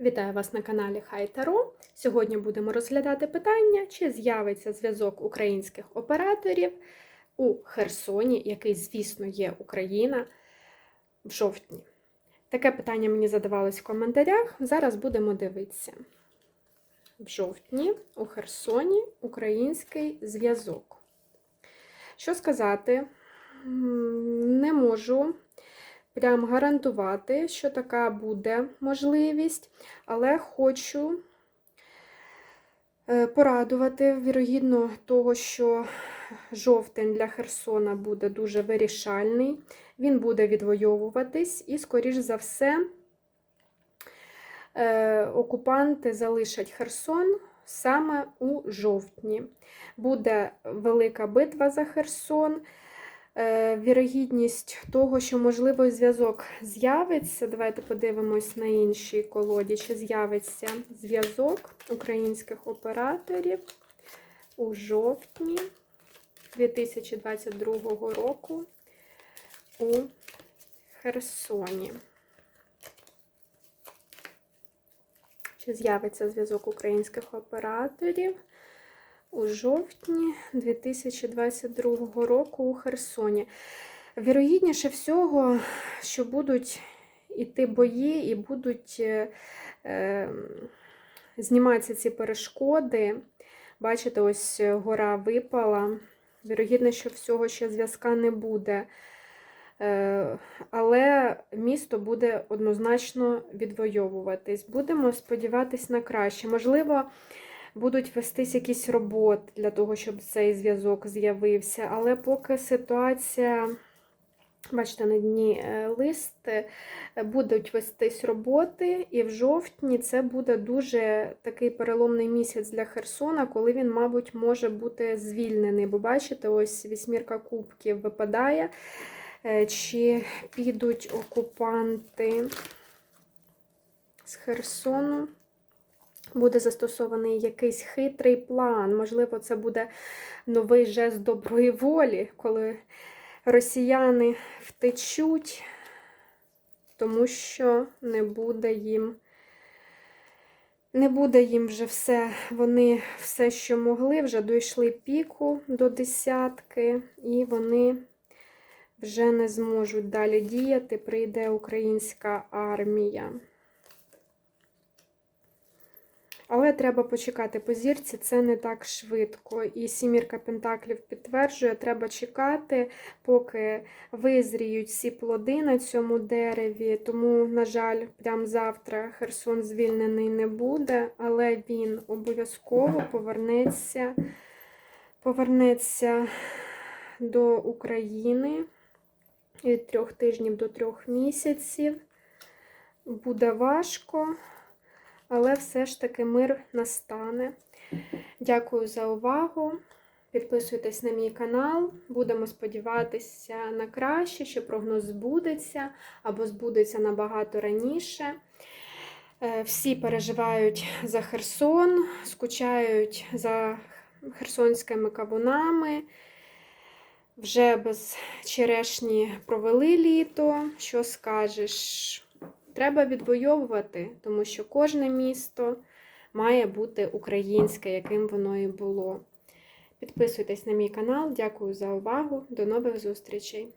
Вітаю вас на каналі Хай Таро. Сьогодні будемо розглядати питання, чи з'явиться зв'язок українських операторів у Херсоні, який, звісно, є Україна в жовтні. Таке питання мені задавалось в коментарях. Зараз будемо дивитися. В жовтні у Херсоні український зв'язок. Що сказати? Не можу прям гарантувати, що така буде можливість, але хочу е, порадувати, вірогідно, того, що жовтень для Херсона буде дуже вирішальний, він буде відвоюватись, і, скоріш за все, е, окупанти залишать Херсон саме у жовтні. Буде велика битва за Херсон. Е, Вірогідність того, що можливо зв'язок з'явиться. Давайте подивимось на іншій колоді, чи з'явиться зв'язок українських операторів у жовтні 2022 року у Херсоні. Чи з'явиться зв'язок українських операторів? У жовтні 2022 року у Херсоні. Вірогідніше всього, що будуть іти бої і будуть е, е, зніматися ці перешкоди. Бачите, ось гора випала. Вірогідно, що всього ще зв'язка не буде. Е, але місто буде однозначно відвоюватись. Будемо сподіватись на краще. Можливо, будуть вестись якісь роботи для того, щоб цей зв'язок з'явився. Але поки ситуація, бачите, на дні е, лист, е, будуть вестись роботи, і в жовтні це буде дуже такий переломний місяць для Херсона, коли він, мабуть, може бути звільнений. Бо бачите, ось вісьмірка кубків випадає. Е, чи підуть окупанти з Херсону? Буде застосований якийсь хитрий план. Можливо, це буде новий жест доброї волі, коли росіяни втечуть, тому що не буде їм. Не буде їм вже все, вони все, що могли, вже дійшли піку до десятки, і вони вже не зможуть далі діяти. Прийде українська армія. Але треба почекати по зірці, це не так швидко. І сімірка Пентаклів підтверджує, треба чекати, поки визріють всі плоди на цьому дереві. Тому, на жаль, прямо завтра Херсон звільнений не буде, але він обов'язково повернеться, повернеться до України від трьох тижнів до трьох місяців. Буде важко але все ж таки мир настане. Дякую за увагу. Підписуйтесь на мій канал. Будемо сподіватися на краще, що прогноз збудеться або збудеться набагато раніше. Е, всі переживають за Херсон, скучають за херсонськими кавунами. Вже без черешні провели літо. Що скажеш? Треба відвоювати, тому що кожне місто має бути українське, яким воно і було. Підписуйтесь на мій канал, дякую за увагу. До нових зустрічей!